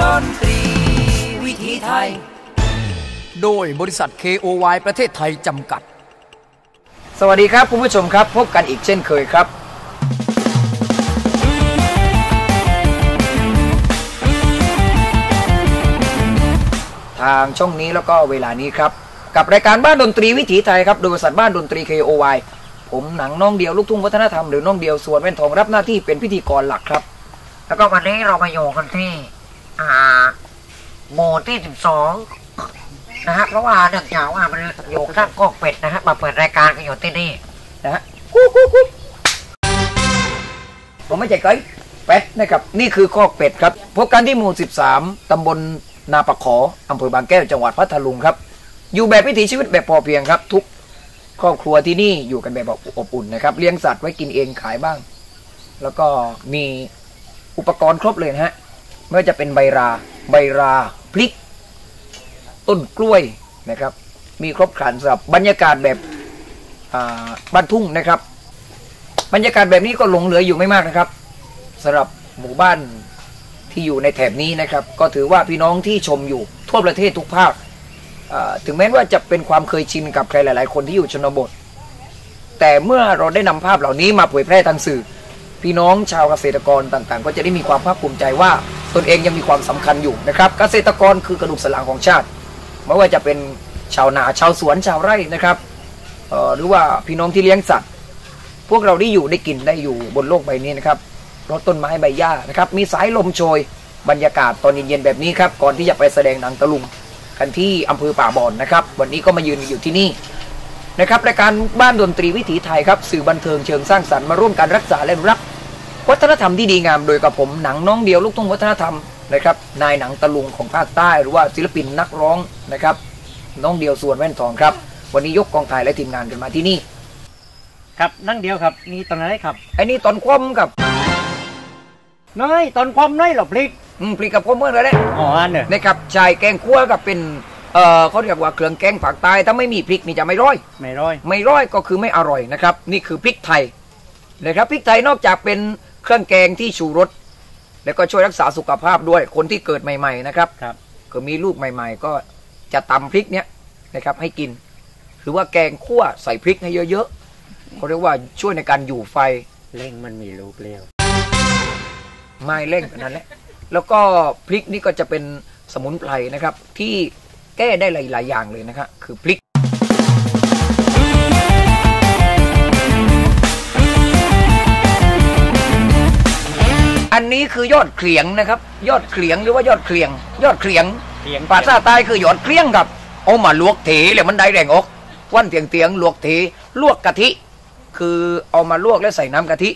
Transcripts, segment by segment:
ดนตรีวิถีไทย โดยบริษัท KOY ประเทศไทยจำกัด สวัสดีครับคุณผู้ชมครับ พบกันอีกเช่นเคยครับทางช่องนี้แล้วก็เวลานี้ครับ กับรายการบ้านดนตรีวิถีไทยครับ โดยบริษัทบ้านดนตรี KOY ผมหนังน้องเดียวลูกทุ่งวัฒนธรรมหรือน้องเดียวส่วนแว่นทองรับหน้าที่เป็นพิธีกรหลักครับ แล้วก็วันนี้เรามาอยู่กันที่อ่า หมู่ที่สิบสองนะฮะเพราะว่าเนื่องจากว่ามันอยู่ข้างกอกเป็ดนะฮะมาเปิดรายการกันอยู่ที่นี่นะฮะกุ๊กกุ๊กกุ๊กผมไม่ใช่ไก่เป็ดนะครับนี่คือคอกเป็ดครับพบกันที่หมู่ 13ตำบลนาปะขออำเภอบางแก้วจังหวัดพัทลุงครับ อยู่แบบวิถีชีวิตแบบพอเพียงครับ ทุกครอบครัวที่นี่อยู่กันแบบอบอุ่นนะครับเลี้ยงสัตว์ไว้กินเองขายบ้าง แล้วก็มีอุปกรณ์ครบเลยนะฮะ ไม่ว่าจะเป็นใบรา ใบราพริก ต้นกล้วยนะครับ มีครบครันสำหรับบรรยากาศแบบบ้านทุ่งนะครับ บรรยากาศแบบนี้ก็หลงเหลืออยู่ไม่มากนะครับสำหรับหมู่บ้านที่อยู่ในแถบนี้นะครับ ก็ถือว่าพี่น้องที่ชมอยู่ทั่วประเทศทุกภาคถึงแม้ว่าจะเป็นความเคยชินกับใครหลาย ๆ คนที่อยู่ชนบท แต่เมื่อเราได้นำภาพเหล่านี้มาเผยแพร่ทางสื่อ พี่น้องชาวเกษตรกรต่างๆ ก็จะได้มีความภาคภูมิใจว่าตนเองยังมีความสำคัญอยู่นะครับ เกษตรกรคือกระดูกสันหลังของชาติ ไม่ว่าจะเป็นชาวนาชาวสวนชาวไร่นะครับหรือว่าพี่น้องที่เลี้ยงสัตว์ พวกเราได้อยู่ได้กินได้อยู่บนโลกใบนี้นะครับรถต้นไม้ใบหญ้านะครับ มีสายลมโชยบรรยากาศตอนเย็นๆแบบนี้ครับ ก่อนที่จะไปแสดงหนังตะลุงกันที่อำเภอป่าบอนนะครับ วันนี้ก็มายืนอยู่ที่นี่นะครับรายการบ้านดนตรีวิถีไทยครับ สื่อบันเทิงเชิงสร้างสรรค์มาร่วมกันรักษาและรัก วัฒนธรรมที่ดีงามโดยกับผมหนังน้องเดียวลูกทุ่งวัฒนธรรมนะครับนายหนังตะลุงของภาคใต้หรือว่าศิลปินนักร้องนะครับ น้องเดียวส่วนแว่นทองครับ วันนี้ยกกองถ่ายและทีมงานกันมาที่นี่ ครับนั่งเดียวครับนี่ตอนไหนครับไอ้นี่ตอนคว่ำกับน้อยตอนความน้อยหรอพลิกอืมปลีกับคว่ำเมื่อไรเลยอ๋ออันเนอะนะครับชายแกงคั่วกับเป็นเอ่อเขาเรียกว่าเครื่องแกงผักใตายถ้าไม่มีพริกนี่จะไม่ร้อย ไม่ร้อย ไม่ร้อยก็คือไม่อร่อยนะครับ นี่คือพริกไทยนะครับพริกไทยนอกจากเป็น เครื่องแกงที่ชูรสแล้วก็ช่วยรักษาสุขภาพด้วยคนที่เกิดใหม่ๆนะครับครับก็มีลูกใหม่ ๆ ก็จะตำพริกเนี้ยนะครับ ให้กิน หรือว่าแกงคั่วใส่พริกให้เยอะๆเขาเรียกว่าช่วยในการอยู่ไฟเล่งมันมีลูกเลี้ยวไม้เร่งแบบนั้นแหละแล้วก็พริกนี่ก็จะเป็นสมุนไพรนะครับ ที่แก้ได้หลายๆอย่างเลยนะครับคือพริก อันนี้คือยอดเขียงนะครับ ยอดเขียงหรือว่ายอดเขียง ยอดเขียงเถียงภาษาใต้คือยอดเขียงครับเอามาลวกเถเลยมันได้แรงอกวันเตียงเตียงๆลวกเถลวกกะทิ คือเอามาลวกแล้วใส่น้ำกะทิ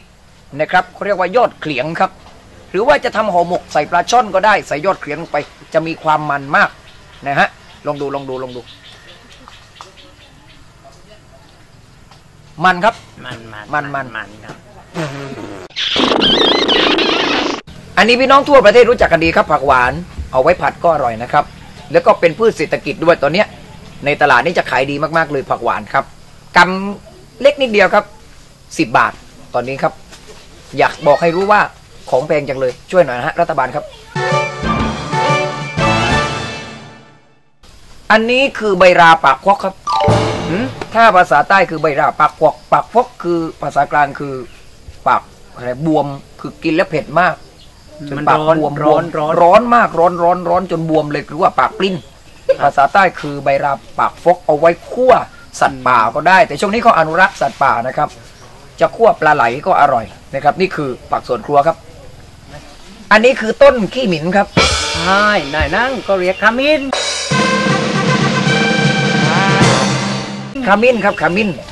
นะครับเขาเรียกว่ายอดเขียงครับ หรือว่าจะทำห่อหมกใส่ปลาช่อนก็ได้ใส่ยอดเขียงลงไป จะมีความมันมากนะฮะลองดูลองดูลองดู มันครับ มันมันมันมันมันครับ อันนี้พี่น้องทั่วประเทศรู้จักกันดีครับผักหวานเอาไว้ผัดก็อร่อยนะครับ แล้วก็เป็นพืชเศรษฐกิจด้วยตอนเนี้ย ในตลาดนี่จะขายดีมากๆเลยผักหวานครับกำเล็กนิดเดียวครับสิบบาทตอนนี้ครับ อยากบอกให้รู้ว่าของแพงจังเลยช่วยหน่อยนะฮะรัฐบาลครับ อันนี้คือใบราปากควักครับถ้าภาษาใต้คือใบราปากควักปากควักคือภาษากลางคือ อะไรบวมคือกินแล้วเผ็ดมากจนมันปากร้อนบวมร้อนบวมร้อนร้อนมากร้อนร้อนร้อนจนบวมเลยหรือว่าปากปลิ้น ภาษาใต้คือใบราปากฟกเอาไว้คั่วสัตว์ป่าก็ได้ แต่ช่วงนี้เขาอนุรักษ์สัตว์ป่านะครับ จะคั่วปลาไหลก็อร่อยนะครับ นี่คือผักสวนครัวครับ อันนี้คือต้นขี้หมินครับใช่นายนั่งก็เรียกขมิ้นขมิ้นครับขมิ้นอ่า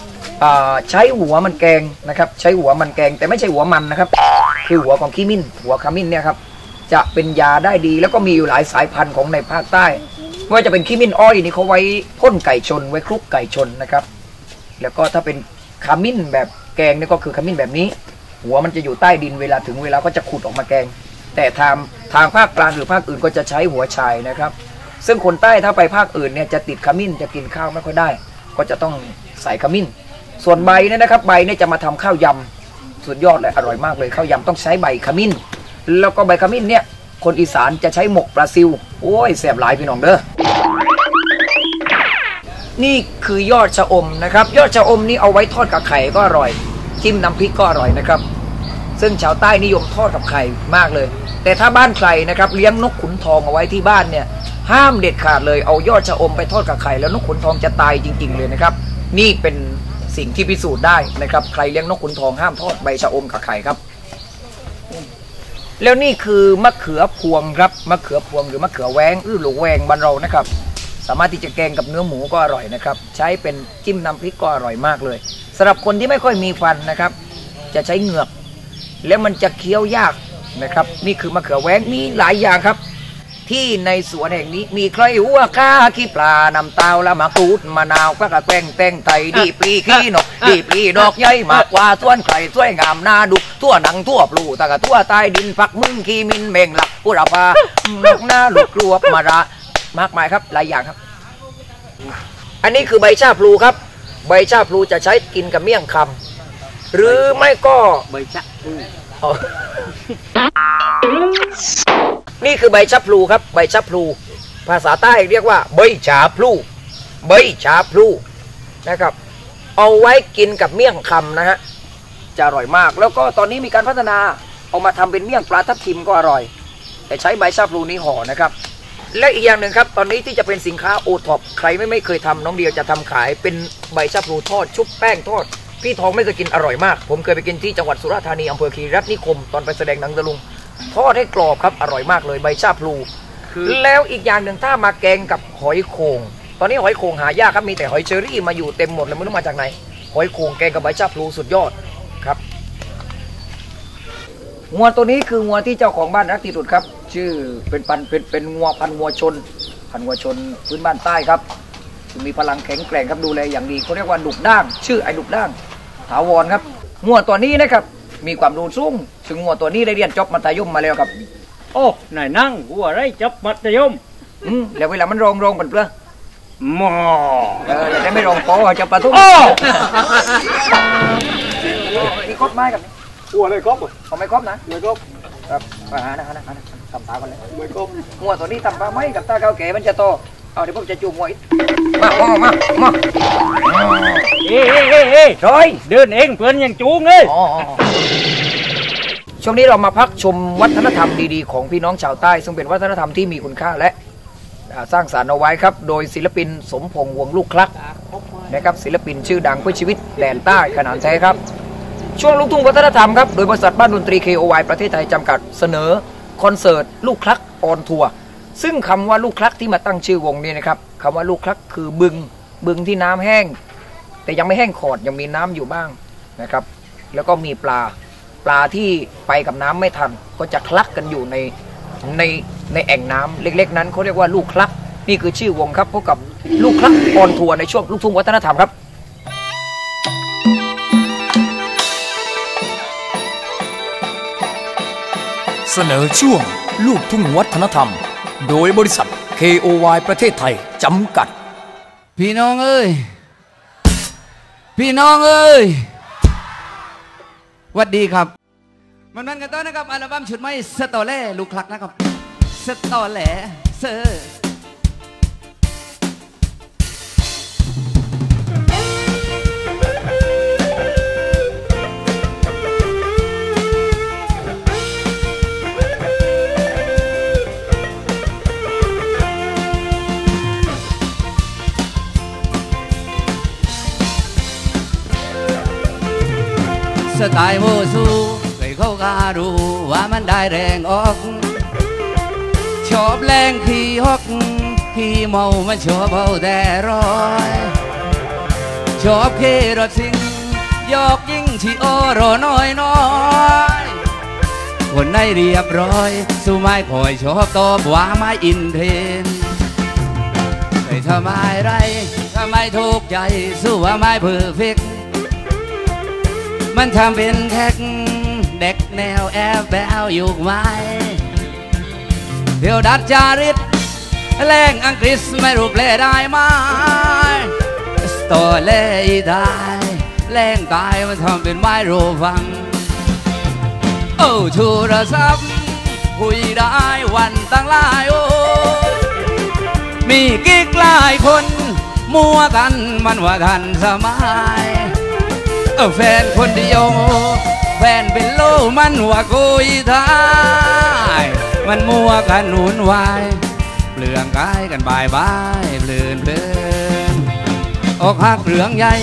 ใช้หัวมันแกงนะครับ ใช้หัวมันแกงแต่ไม่ใช่หัวมันนะครับ คือหัวของขี้มิ้น หัวขมิ้นเนี่ยครับจะเป็นยาได้ดีแล้วก็มีอยู่หลายสายพันธุ์ของในภาคใต้ไม่ว่าจะเป็นขี้มิ้นอ้อยนี่เขาไว้พ่นไก่ชนไว้คลุกไก่ชนนะครับ แล้วก็ถ้าเป็นขมิ้นแบบแกงนี่ก็คือขมิ้นแบบนี้ หัวมันจะอยู่ใต้ดินเวลาถึงเวลาก็จะขุดออกมาแกง แต่ทางทางภาคกลางหรือภาคอื่นก็จะใช้หัวชายนะครับ ซึ่งคนใต้ถ้าไปภาคอื่นเนี่ยจะติดขมิ้นจะกินข้าวไม่ค่อยได้ ก็จะต้องใส่ขมิ้น ส่วนใบเนี่ยนะครับใบเนี่ยจะมาทำข้าวยำสุดยอดเลยอร่อยมากเลยข้าวยำต้องใช้ใบขมิ้น แล้วก็ใบขมิ้นเนี่ยคนอีสานจะใช้หมกปลาซิวโอ้ยแสบหลายพี่น้องเด้อนี่คือยอดชะอมนะครับ ยอดชะอมนี่เอาไว้ทอดกับไข่ก็อร่อย จิ้มน้ำพริกก็อร่อยนะครับ ซึ่งชาวใต้นิยมทอดกับไข่มากเลย แต่ถ้าบ้านใครนะครับเลี้ยงนกขุนทองเอาไว้ที่บ้านเนี่ย ห้ามเด็ดขาดเลยเอายอดชะอมไปทอดกับไข่แล้วนกขุนทองจะตายจริง ๆ เลยนะครับ นี่เป็น สิ่งที่พิสูจน์ได้นะครับ ใครเลี้ยงนกขุนทองห้ามทอดใบชะอมกับไข่ครับ แล้วนี่คือมะเขือพวงครับมะเขือพวงหรือมะเขือแวงหรือหลูแวงบ้านเรานะครับ สามารถที่จะแกงกับเนื้อหมูก็อร่อยนะครับ ใช้เป็นจิ้มน้ำพริกก็อร่อยมากเลยสำหรับคนที่ไม่ค่อยมีฟันนะครับ จะใช้เหงือก แล้วมันจะเคี้ยวยากนะครับ นี่คือมะเขือแวงมีหลายอย่างครับ ที่ในสวนแห่งนี้มีใครหัวข้าขี้ปลานำเตาละมะกรูดมะนาวก็กระแตงแตงไทยดีปลีขี้นกดีปลีดอกใหญ่มากกว่าส่วนไข่สวยงามน่าดูทั่วหนังทั่วปลูตะกะทั่วใต้ดินฝักมึงขี้มินเมงหลักกุระพานกหน้าลูกกลวบมาระมากมายครับหลายอย่างครับ อันนี้คือใบชาพลูครับ ใบชาพลูจะใช้กินกับเมี่ยงคำหรือไม่ก็ใบชะพลูอ๋อ นี่คือใบชะพลูครับใบชะพลู ภาษาใต้เรียกว่าใบชาพลูใบชาพลูนะครับ เอาไว้กินกับเมี่ยงคำนะฮะจะอร่อยมาก แล้วก็ตอนนี้มีการพัฒนาเอามาทำเป็นเมี่ยงปลาทับทิมก็อร่อย แต่ใช้ใบชาพลูนี้ห่อนะครับ และอีกอย่างหนึ่งครับ ตอนนี้ที่จะเป็นสินค้าโอท็อปใครไม่ไม่เคยทำน้องเดียวจะทำขายเป็นใบชาพลูทอด ชุบแป้งทอดพี่ทองไม่เคยกินอร่อยมาก ผมเคยไปกินที่จังหวัดสุราษฎร์ธานีอำเภอคีรัตน์นิคม ตอนไปแสดงหนังตะลุง ทอดให้กรอบครับอร่อยมากเลยใบชาพลูแล้วอีกอย่างหนึ่งถ้ามาแกงกับหอยโขงตอนนี้หอยโขงหายากครับมีแต่หอยเชอรี่มาอยู่เต็มหมดเลยไม่รู้มาจากไหนหอยโขงแกงกับใบชาพลูสุดยอดครับงัวตัวนี้คืองัวที่เจ้าของบ้านรักที่สุดครับ ชื่อเป็นปันเป็นเป็นงัวพันธุ์งัวชน พันธุ์งัวชนพื้นบ้านใต้ครับซึ่งมีพลังแข็งแกร่งครับดูแลอย่างดีเขาเรียกว่าดุกด้าง ชื่อไอ้ดุกด้างถาวรครับงัวตัวนี้นะครับ มีความรู้สูงซึ่งงัวตัวนี้ได้เรียนจบมัธยมมาแล้วครับ โอ้นายนั่งหัวไรจับมัธยมอืมแล้วเวลามันรองรองกันเปล่าหมอเออแต่ไม่รองปอจะประทุมโอ้นี่ครบไม้กับนี่หัวเลยครบเอาไม่ครบนะเลยครบครับมาหานะหานะหานะทำตากันเลยเลยครบงัวตัวนี้ทำปลาไหมกับตาเกาแก่มันจะโตเอาเดี๋ยวผมจะจูงงัวอีกมามามามาเอ้เอ้เอ้เอ้ ถอยเดินเองเพื่อนยังจูงเลยช่วงนี้เรามาพักชมวัฒนธรรมดีๆ ของพี่น้องชาวใต้ ซึ่งเป็นวัฒนธรรมที่มีคุณค่าและสร้างสารรค์เอาไว้ครับ โดยศิลปินสมพงษ์วงลูกคลักนะครับศิลปินชื่อดังเพื่อชีวิตแดนใต้ขนานแท้ครับ ช่วงลูกทุ่งวัฒนธรรมครับ โดยบริษัทบ้านดนตรี KOY ประเทศไทยจำกัดเสนอคอนเสิร์ตลูกคลักออนทัวร์ซึ่งคำว่าลูกคลักที่มาตั้งชื่อวงนี้นะครับคำว่าลูกคลักคือบึง บึงที่น้ำแห้ง แต่ยังไม่แห้งขอดยังมีน้ำอยู่บ้างนะครับ แล้วก็มีปลาปลาที่ไปกับน้ำไม่ทัน ก็จะคลักกันอยู่ในในในแอ่งน้ำเล็ก ๆ นั้นเขาเรียกว่าลูกคลัก นี่คือชื่อวงครับพบกับลูกคลักออนทัวร์ในช่วงลูกทุ่งวัฒนธรรมครับเสนอช่วงลูกทุ่งวัฒนธรรม โดยบริษัท KOY ประเทศไทย จำกัด พี่น้องเอ้ย พี่น้องเอ้ยวัดดีครับ มันมันกันต้อนะครับอัลบั้มชุดไม่สตอแล่ลูกคลักนะครับสตอแล่เซอร์ สไตล์โมซูเคยเข้าก็รู้ว่ามันได้แรงออก ชอบแรงขี่ฮอกขี่เมามันชอบเอาแต่ร้อยชอบเครถสิงยอกยิ่งที่โอรอน้อยน้อยคนในเรียบร้อย สู้ไม่คอยชอบตอบว่าไม่อินเทนด์เคยทำไมไรทำไมถูกใจสู้ว่าไม่เพอร์เฟกต์ มันทำเป็นแท็กเด็กแนวแอบแบวอยู่ไหมเดี๋ยวดัดจาริตแรงอังกฤษไม่รู้แปลได้ไหมสตอเล่ได้แรงตายมันทำเป็นไม่รู้ฟัง โอ้โทรศัพท์คุยได้วันตั้งหลายโอ้มีกิ๊กหลายคน มัวกันมันว่าทันสมัย แฟนคนเดียว แฟนเป็นโลมันว่ากุยทาย มันมัวกันหนุนวายเปลืองกายกันบายบายเพลินเพลินอกหักเรื่องใหญ่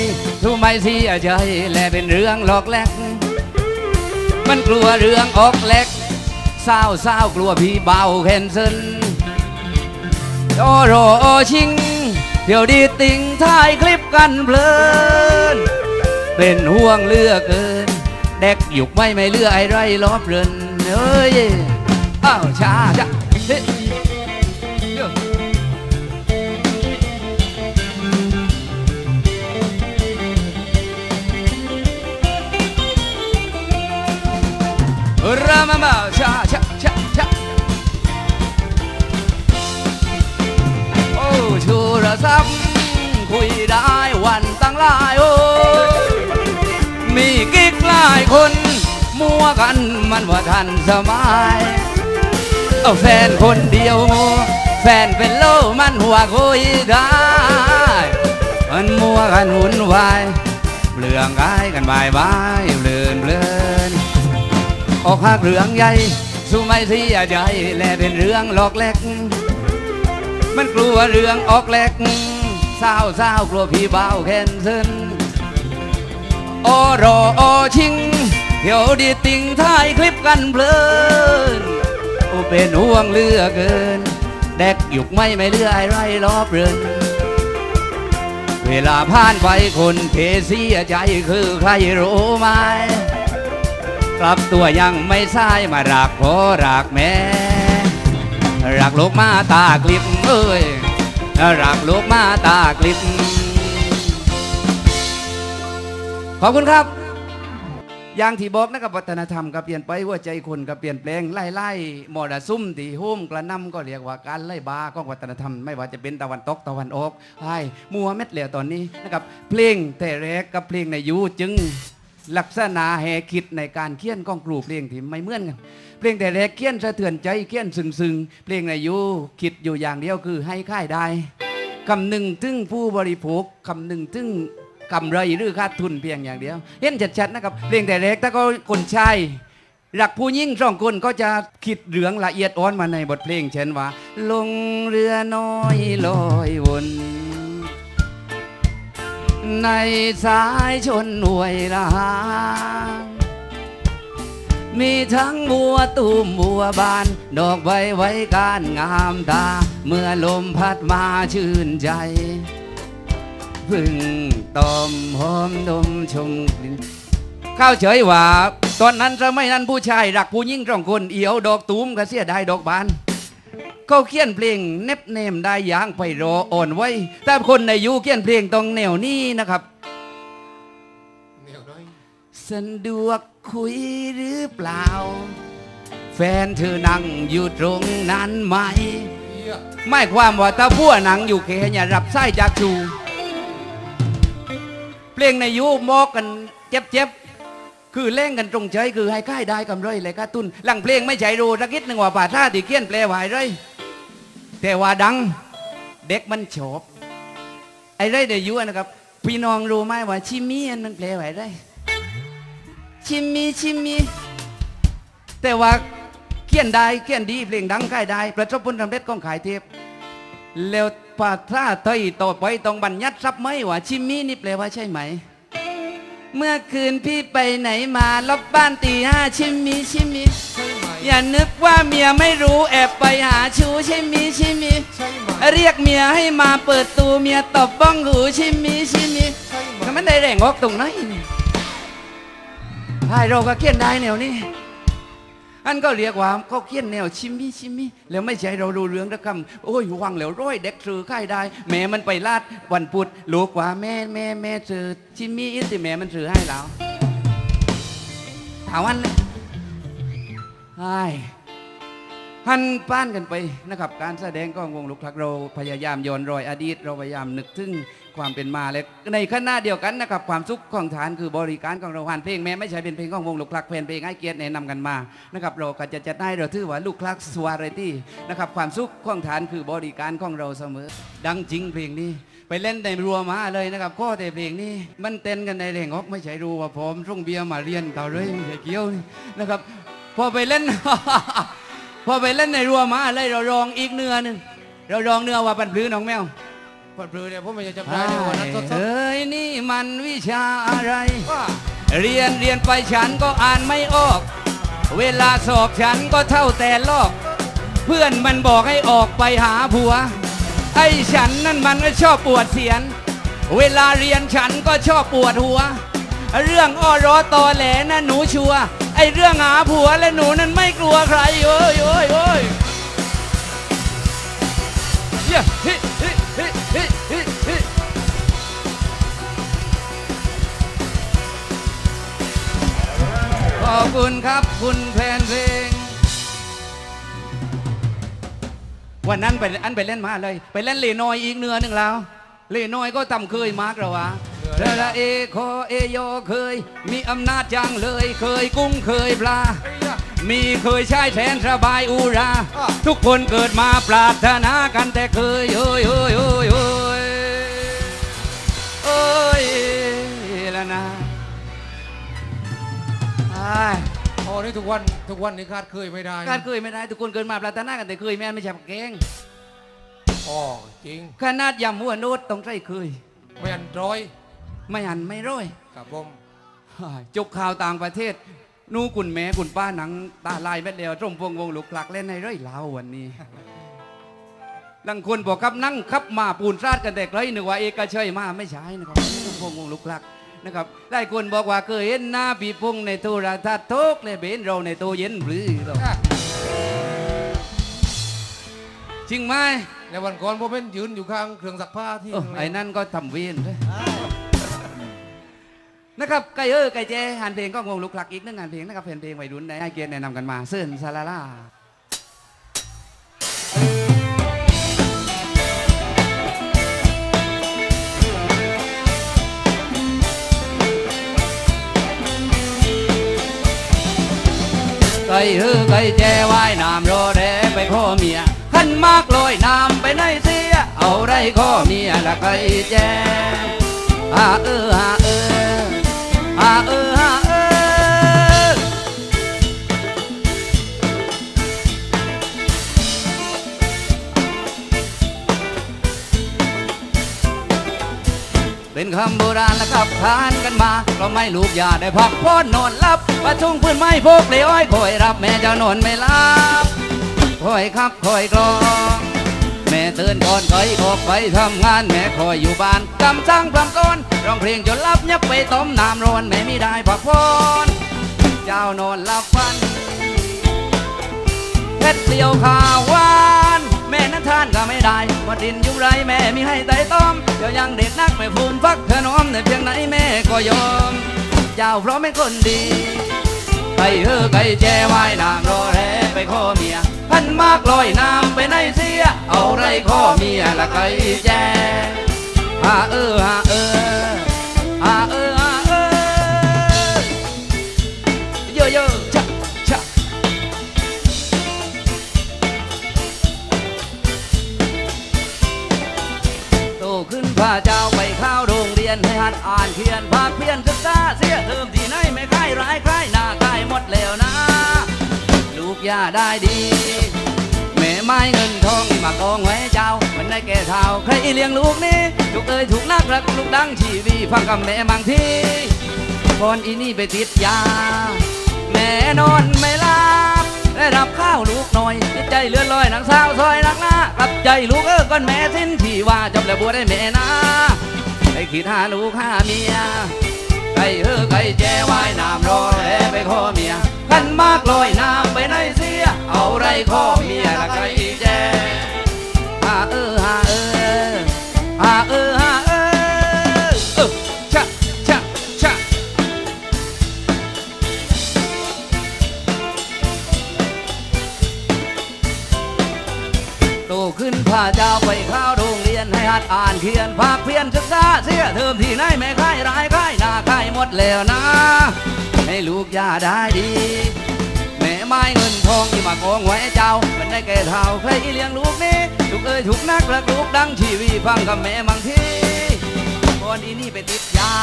สู้ไม่เสียใจและเป็นเรื่องหลอกแลก มันกลัวเรื่องออกเล็กเศร้าเศร้ากลัวพี่เบาแคนซิลโอโรโอชิง เดี๋ยวดีติงถ่ายคลิปกันเพลิน เป็นห่วงเลือเกินเด็กหยุกไม่ไม่เลือไอ้ไรล้อเพลินเอ้ยอ้าวชาชาเฮ้ยเดี๋ยวรามามาชาชาชาชาโอ้ชูระซับคุยได้วันตั้งหลายโอ้ คนมัวกันมันว่าทันสมัยเอาแฟนคนเดียว แฟนเป็นโลมันหัวคุยได้ มันมัวกันหุ่นวายเปลืองกายกันบายบายเพลินเพลินออกหักเรื่องใหญ่สู้ไม่เสียใจและเป็นเรื่องหลอกแลกมันกลัวเรื่องออกแลกเศร้าเศร้ากลัวพี่เบาแค้นเซิล โอรอโอชิงเดี๋ยวดีติงถ่ายคลิปกันเพลินโอเป็นห่วงเลือเกินเด็กหยุกไม่ไม่เลือไอไรรอบเรินเวลาผ่านไปคนเทเสียใจคือใครรู้ไหมกลับตัวยังไม่สายมารักพ่อรักแม่รักลูกมาตากลิบเอ้ยรักลูกมาตากลิบ ขอบคุณครับ อย่างที่บอกนะครับวัฒนธรรมก็เปลี่ยนไปหัวใจคนก็เปลี่ยนแปลงไล่ไล่มอดซุ่มตีหุ้มกระหนำก็เรียกว่าการไล่บาของวัฒนธรรม ไม่ว่าจะเป็นตะวันตกตะวันออกไอ้มัวเม็ดเหลียวตอนนี้นะครับเพลงแต่แรกกับเพลงในยูจึงลักษณะแหคิดในการเขียนกองกรูเพลงที่ไม่เหมือนกัน เพลงแต่แรกเขียนสะเทือนใจเขียนซึ้งซึ้งเพลงในยูคิดอยู่อย่างเดียวคือให้ค่ายได้คำหนึ่งถึงผู้บริโภคคำหนึ่งถึง กำไรหรือขาดทุนเพียงอย่างเดียว เห็นชัดๆนะครับเพลงแต่เล็กถ้าก็คนชายรักผู้ยิ่งสองคนก็จะคิดเรื่องละเอียดอ่อนมาในบทเพลงเช่นว่า ลงเรือน้อยลอยวนในสายชนหน่วยละหางมีทั้งบัวตูมบัวบาน ดอกใบไว้การงามตา เมื่อลมพัดมาชื่นใจ พึ่งตอมหอมดมชมกลิ่นข้าวเฉยว่า ตอนนั้นสมัยนั้นผู้ชายรักผู้หญิงสองคนเอียวดอกตูมก็เสียดายดอกบานเขาเขียนเพลงเน็บเนมได้อย่างไปรออ่อนไว้ แต่คนในยุคเขียนเพลงตรงแนวนี้นะครับสะดวกคุยหรือเปล่า แฟนเธอนั่งอยู่ตรงนั้นไหม ไม่ความว่าถ้าพัวหนังอยู่เคอย่ารับไส้จากชู เพลงในยุมอกกันเจ็บเจ็บคือเล่งกันตรงใจคือให้ค่ายได้กำไรเลยค่าทุนหลังเพลงไม่ใช่รู้สักนิดหนึ่งว่าป่าท่าที่เขียนแปลวายไรแต่ว่าดังเด็กมันชอบไอ้ไรในยุนะครับ พี่น้องรู้ไหมว่าชิมีอันมันแปลวายไรชิมีชิมีแต่ว่าเขียนได้เขียนดีเพลงดังค่ายได้ประสบผลสำเร็จของขายเทป แล้วภาษาไทยต่อไปต้องบัญญัติซับไหมว่าชิมมี่นี่แปลว่าใช่ไหม เมื่อคืนพี่ไปไหนมาลบบ้านตีห้าชิมมี่ชิมมี่อย่านึกว่าเมียไม่รู้แอบไปหาชูชิมมี่ชิมมี่เรียกเมียให้มาเปิดตูเมียตบบ้องหูชิมมี่ชิมมี่ก็มันได้แรงออกตรงไหนนี่ใช่เราก็เขียนได้แนวนี้ อันก็เรียกว่าเขาเขียนแนวชิมมี่ชิมมี่แล้วไม่ใช่เราดูเรื่องนะคำโอ้ยวังแล้วร้อยเด็กซื้อค่ายได้แม่มันไปลาดวันพุธลูกว่าแม่แม่แม่ซื้อชิมมี่อีสิแม่มันซื้อให้เราถามวันเลยไอ้หันป้านกันไปนะครับ การแสดงของวงลูกทักเราพยายามย้อนรอยอดีต เราพยายามนึกถึง ความเป็นมาและในขณะเดียวกันนะครับความสุขของฐานคือบริการของเราหันเพลงแม้ไม่ใช่เป็นเพลงของวงลูกทักเพลงเพลงให้เกียรติแนะนำกันมานะครับเราก็จะจัดให้เราถือว่าลูกทักสวาไรตี้นะครับความสุขของฐานคือบริการของเราเสมอ ดังจริงเพลงนี้ ไปเล่นในรัวมาเลยนะครับข้อแต่เพลงนี้มันเต้นกันในแรงออกไม่ใช่รู้ว่าผมส่งเบียร์มาเรียนเก่าเลยไม่ใช่เกี้ยวนะครับพอไปเล่น พอไปเล่นในรัวมาเลยเราลองอีกเนื้อหนึงเราลองเนื้อว่าปันพลื้น้องแมว ปัดปลือเนี่ยผมไม่จะจำได้เลยวันนั้นสดเอ้ยนี่มันวิชาอะไรๆว่าเรียนเรียนไปฉันก็อ่านไม่ออก เวลาสอบฉันก็เท่าแต่ลอก เพื่อนมันบอกให้ออกไปหาผัว ไอ้ฉันนั่นมันก็ชอบปวดเสียน เวลาเรียนฉันก็ชอบปวดหัว เรื่องอ้อร้อตอแหลนะหนูชัวร์ไอ้เรื่องหาผัวและหนูนั้นไม่กลัวใครโอ้ยโอ้ยโอ้ยเย้ฮิฮิฮิฮิฮิฮิ ขอบคุณครับคุณแฟนเพลง วันนั้นไปอันไปเล่นมาเลย ไปเล่นเลนอยอีกเนื้อหนึ่งแล้ว เลนอยก็ทำเคยมากแล้ววะเรละเอโคเอโยเคย มีอำนาจจังเลยเคยกุ้งเคยปลา มีเคยใช้แทนสบายอุรา ทุกคนเกิดมาปรารถนากันแต่เคยเอ้ยเอ้ยเอ้ยเอ้ยเอ้ยแล้วนะอ้ายอ๋อนี่ทุกวันทุกวันนี่คาดเคยไม่ได้การเคยไม่ได้ ทุกคนเกิดมาปรารถนากันแต่เคยแม่ไม่ใช่แกงอ๋อจริงขนาดยำหัวโนดต้องใช้เคย ไม่อันร้อย ไม่หันไม่ร้อยครับผมจบข่าวต่างประเทศ นู่กุ่นแม่กุ่นป้าหนัง ตาลายแม่เดียวร่มพวงวงลูกหลักเล่นในไร่ลาววันนี้ลังคนบอกครับนั่งขับมาปูนซาดกันแต่ไกลนึกว่าเอกชัยมาไม่ใช่นะครับร่มพวงวงลูกหลักนะครับหลายคนบอกว่าเคยเห็นหน้าปีพงในโทรทัศน์ทุกเลยเบนเราในโตเย็นหรือหรอกจริงไหมในวันก่อนผมเป็นยืนอยู่ข้างเครื่องซักผ้าที่เออไอ้นั่นก็ทำเวียนด้วย นะครับไก่เออไก่แจหันเพลงก็งงลุกหลักอีกนึงงานเพลงนะครับเพลงเพลงวัยรุ่นได้ให้เกียรติแนะนำกันมาเซิร์นซาลาลาไก่เออไก่แจว่ายน้ำรอแดไปข้อเมียขันมากลอยน้ำไปในเสียเอาไรข้อเมียละไก่แจอาเอออาเอออ เออเออเป็นคำโบราณแล้วครับทานกันมาก็ไม่ลูกยาได้พักผ่อนนอนหลับประชุงพื้นไม้พกเลยอ้อยคอยรับแม่เจ้านอนไม่หลับคอยครับคอยกรอง แม่ตื่นก่อนคอยออกไปทำงานแม่คอยอยู่บ้านกำจังพรำก้อนร้องเพลงจนลับยับไปต้มน้ำร้อนแม่ไม่ได้พักผ่อนเจ้านอนหลับฝันเพชรเดียวข้าวหวานแม่นั้นทานก็ไม่ได้ว่าดินยุงไรแม่มีให้ไต่ต้อมเดี๋ยวยังเด็กนักไม่ฟูมฟักขนมในเพียงไหนแม่ก็ยอมเจ้าเพราะไม่คนดีไก่เออไก่แจว่ายน้ำรอแรไปขอเมีย พันมากลอยน้ำไปในเสีย เอาไรข้อเมียละไกแจฮาเออฮาเออฮาเออฮาเออเยอะเยอะชะชะโตขึ้นพาเจ้าไปเข้าโรงเรียนให้หัดอ่านเขียนภา ได้ดีแม่ไม้เงินทองมากองไว้เจ้า มันได้แก่เท่าใครเลี้ยงลูกนี้ลูกเอ้ยถูกนักรักลูกดังชีวีฟังกับแม่บางทีก่อนอีนี่ไปติดยา แม่นอนไม่หลับได้รับข้าวลูกหน่อยใจเลื่อนลอยนางสาวซอยนักหน้ากลับใจลูกเออก้อนแม่สิ้นที่ว่าจบแล้วบัวได้แม่นะไอ้ขีดหาลูกหาเมียไก่เออไก่แจว่ายน้ำรอแลไปขอเมียขันมากลอยน้ำไปในเสีย เอาไรข้อเมียละไก่แจหาเออหาเออหาเออหาเออเออชะชะชะเขึ้นพาเจ้าไปข้าวโรงเรียนให้หัดอ่านเขียนภาคเพียนศึกษาเสียเทอมที่ไหนแม่ค่ายรายค่ายหน้าค่ายหมดแล้วนะ ให้ลูกย่าได้ดี แม่ไม้เงินทองที่มาโกงไว้เจ้ามันได้แก่เท่าใครเลี้ยงลูกนี้ลูกเอ้ยถูกนักรักลูกดังทีวีฟังกับแม่บางทีก่อนอีนี่ไปติดยา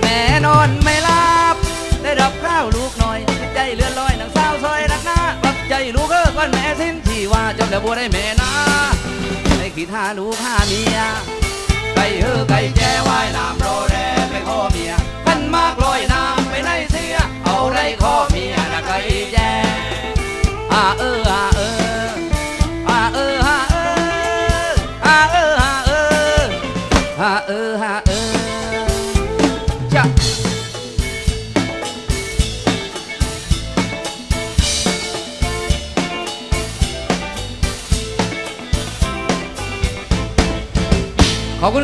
แม่นอนไม่หลับได้รับข้าวลูกหน่อยจิตใจเลื่อนลอยหนังสาวซอยรักหน้ารับใจลูกเออก่อนแม่สิ้นที่ว่าจบแล้วบัวได้แม่นะให้ขีดหาลูกหาเมียไก่เออไก่แจ้ว่าย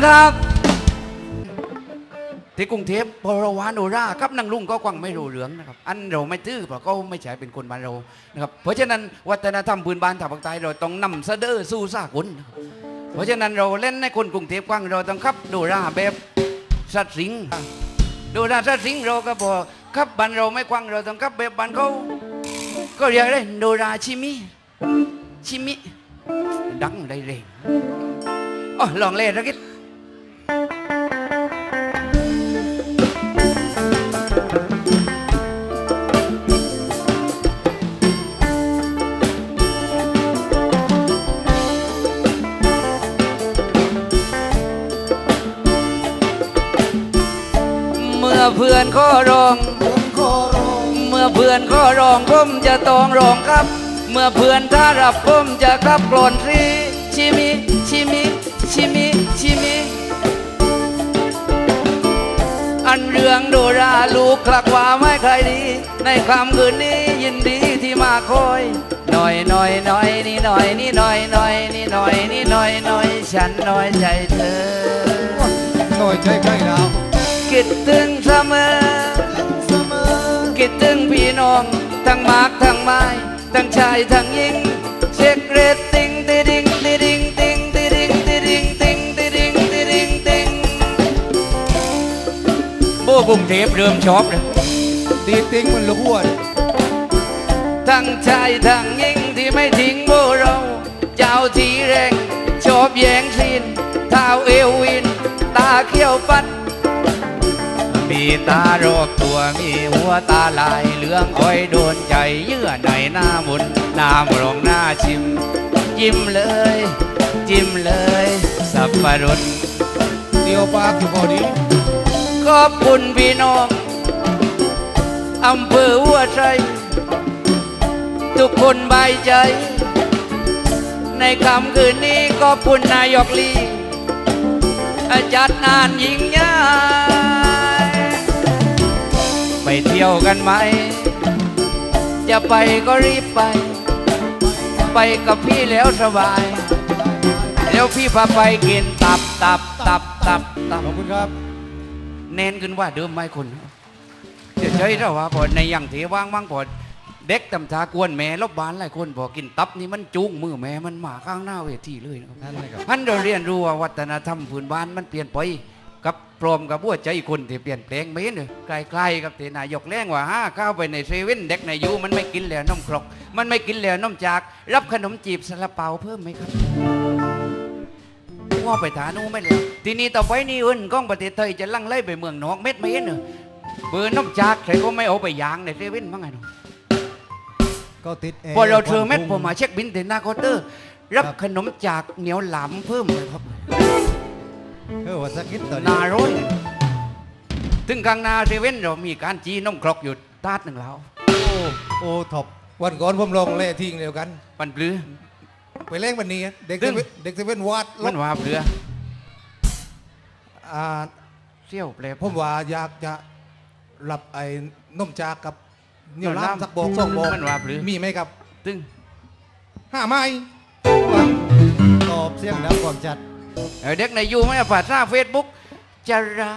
ครับ ที่กรุงเทพพอเราวานโอราครับนางลุงก็กวังไม่รู้เหลืองนะครับ อันเราไม่ตื้อเพราะเขาไม่ใช่เป็นคนบ้านเรานะครับเพราะฉะนั้นวัฒนธรรมพื้นบ้านทางภาคใต้เราต้องนำเสดอสู่สากลนเพราะฉะนั้นเราเล่นในคนกรุงเทพกว้างเราต้องขับโดราแบบสัตว์สิงโดราสัตว์สิงเราก็บอกขับบ้านเราไม่กว้างเราต้องขับแบบบ้านเขาก็เรียกได้โดราชิมิชิมิดังได้เร่งอ๋อลองเล่นสักนิด เมื่อเพื่อนข้อรอง เมื่อเพื่อนข้อรองผมจะต้องรองครับ เมื่อเพื่อนถ้ารับผมจะขับกลอนรีชิมิชิมิชิมิชิมิอันเรื่องโดราลูกคลักว่าไม่ใครดี ในคำคืนนี้ยินดีที่มาคอยหน่อยหน่อยหน่อยนี่หน่อยนี่หน่อยหน่อยนี่หน่อยนี่หน่อยหน่อยฉันน้อยใจเธอหน่อยใจใกล้ดาว คิดถึงเสมอ คิดถึงพี่น้องทั้งมากทั้งไม้ทั้งชายทั้งหญิงเช็คเรตติ้งติดิงติดิงติงติดิงติดิงติงติดิงติดิงติงโบกรุงเทพเริ่มชอบเลยตีติ้งมันลูกอ้วนทั้งชายทั้งหญิงที่ไม่ทิ้งพวกเราเจ้าทีแรงชอบแย่งซีนเท้าเอววิน ตาเขี้ยวปัด มีตาโรคตัวมีหัวตาลายเหลืองอ้อยโดนใจเยื่อในหน้ามุนน้ำรองหน้าชิม จิ้มเลย จิ้มเลย สับปะรดเดียวปากอยู่พอดีขอบคุณพี่น้องอำเภอหัวใจทุกคนใบใจ ในคำคืนนี้ขอบคุณนายกลีอาจารย์นานยิ่งใหญ่ ไปเที่ยวกันไหม จะไปก็รีบไป ไปกับพี่แล้วสบาย แล้วพี่พาไปกินตับตับตับตับตับขอบคุณครับ เน้นขึ้นว่าเดิมไม่คนเดี๋ยวใจเราว่าพอในอย่างที่ว่างว่างพอเด็กตำทากวนแม่รบบ้านหลายคนพอกินตับนี่มันจูงมือแม่มันมาข้างหน้าเวทีเลยนะครับนั่นเลยครับพันเราเรียนรู้ว่าวัฒนธรรมพื้นบ้านมันเปลี่ยนไปกับ พร้อมกับหัวใจคนที่เปลี่ยนแปลงไม่เนี่ยใกล้ๆกับที่นายกแรงว่าห้าเข้าไปในเซเว่นเด็กในยูมันไม่กินแล้วนมครก มันไม่กินแล้วนมจาก รับขนมจีบซาลาเปาเพิ่มไหมครับว่าไปฐานูไม่เลยทีนี้ต่อไปนี่อื่นก้องประเทศไทยจะลั่งไล่ไปเมืองนอกเม็ดไม่เห็นเหรอเบอร์น้ำจากใครก็ไม่เอาไปยางในเซเว่นมั้งไงหนูก็ติดแอร์พอเราเจอเม็ดผมมาเช็คบินที่หน้าเคาน์เตอร์รับขนมจากเหนียวหลามเพิ่มเลยครับ เออว่าสักนิดตอนหนี้นาร้อยถึงกลางหนาเซเว่นเรามีการจีน้ำครกอยู่ตาดหนึ่งแล้วโอ้โอ้ท็อปวันก่อนผมลองเล่ทิ้งเดียวกันปันปลือไปเล่นวันนี้เด็กซึ่เซงเว่นเด็กเซเว่นวาดลมันบว่าเปลืออ่าเซี่ยวเปลผมว่าอยากจะรับไอ้นมจากกับเหนียวเหนียวล้ามล้ำสักบอกสองบอกมันว่าปรือ มีไหมครับตึงห้าไม้ตอบเสียงดังก่อนจัด เออเด็กในยูไม่ผ่านหน้าเฟซบุ๊กจะร้า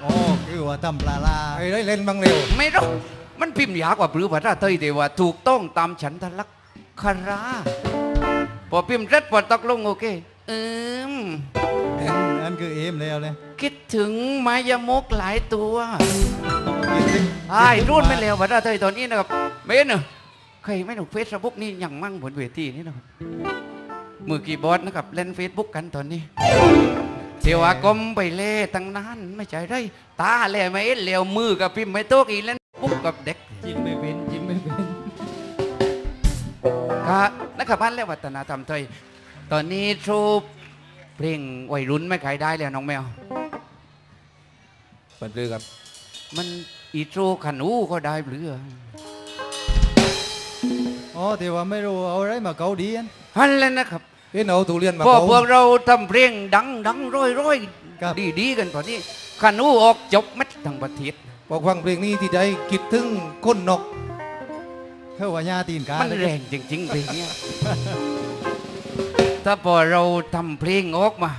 โอ้คือว่าทำปลาลาไอ้ได้เล่นบ้างเร็ว ไม่รู้มันพิมพ์ยากกว่าปลือภาษาไทยแต่ว่าถูกต้องตามฉันทลักษณ์คาราพอพิมพ์เสร็จพอตกลงโอเคเอืมอันอันคือเอมแล้วเลยคิดถึงมายมกหลายตัวไอ้รุ่นไม่เร็วมาได้เธอตอนนี้นะครับเมนเนอะใครไม่หนุกเฟซบุ๊กนี่ยังมั่งบนเวทีนี่นะครับ มือกีย์บอร์ดนะครับเล่นเฟซบุ๊กกันตอนนี้เดี๋ยวอากมไปเล่ตั้งนานไม่ใจได้ตาเล่ไม่เอ็นเลี้ยวมือกับพิมพ์ไม่โต๊ะอีเล่นปุ๊กกับเด็กจินไม่เป็นจินไม่เป็นก็นักขับบ้านและวัฒนธรรมไทยตอนนี้ทรูปเพลงวัยรุ่นไม่ขายได้แล้วน้องแมวเปิดเรือครับ มันอีทรูขันอู้ก็ได้เปลืออ๋อแต่ว่าไม่รู้เอาอะไรมาเกาดีอันฮันแล้วนะครับ เอ็นเอาทุเรียนมาพอเผาพวกเราทำเพลงดังดังร้อยร้อยครับดีดีกันตอนนี้ขันอู้ออกจบมัดทั้งประเทศบอกฟังเพลงนี้ที่ใดคิดถึงคนนกเข้าว่าญาตีนกามันแรงจริงๆเพลงเนี้ยถ้าพอเราทำเพลงออกมา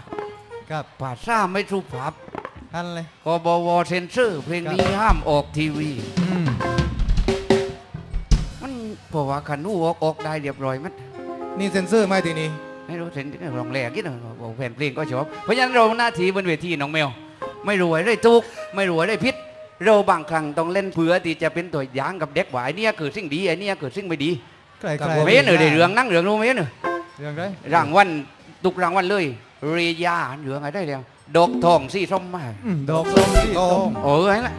ครับภาษาไม่สุภาพอันเลยกบวเซนเซอร์ เพลงนี้ห้ามออกทีวีอืมมันเพราะว่าขันอู้ออกออกได้เรียบร้อยมัดนี่เซ็นเซอร์ไหมทีนี้ ไม่รู้เซนที่ลองแรกกี่หน่อยบอกแฟนเพลงก็ชอบเพราะฉะนั้นเราหน้าที่บนเวทีน้องแมว ไม่รวยได้ทุกข์ไม่รวยได้พิษเราบางครั้งต้องเล่นเผื่อที่จะเป็นตัวอย่างกับเด็กว่าไอ้เนี่ยเกิดสิ่งดีไอ้เนี่ยเกิดสิ่งไม่ดีใกล้ครับๆผมเม้นเออได้เรื่องนั่งเรื่องรู้เม้นเออเรื่องไรรางวัลตุกรางวัลเลยเรียาเหลืองอะไรได้แล้วดอกทองสีส้มมาอืมดอกส้มที่ต้มโอ้ยละ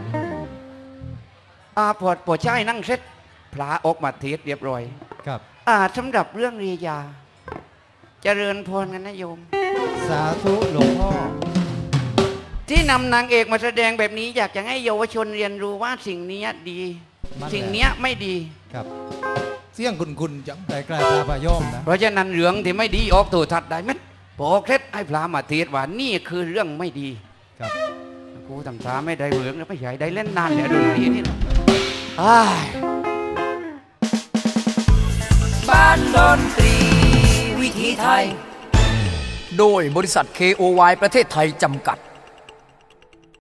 อาพอพอใช้นั่งเสร็จพระออกมาเทศเรียบร้อย ครับ อ่าสำหรับเรื่องเรียา เจริญพรกันนะโยม สาธุหลวงพ่อ ที่นำนางเอกมาแสดงแบบนี้อยากจะให้เยาวชนเรียนรู้ว่าสิ่งเนี้ยดี มันแหละ สิ่งเนี้ยไม่ดี ครับ เสียงคุณคุณจังใกล้ๆพระพยอมนะ เพราะฉะนั้นเรื่องที่ไม่ดีออกตัวทัดได้ไหมพอเคล็ดให้พระมาเทศว่านี่คือเรื่องไม่ดีครับ กูทำตาไม่ได้เหลืองแล้วไม่ใหญ่ได้เล่นนานแล้วดนตรีนี่นะอ้ายบ้านดนตรี วิถีไทย โดยบริษัท KOY ประเทศไทยจำกัด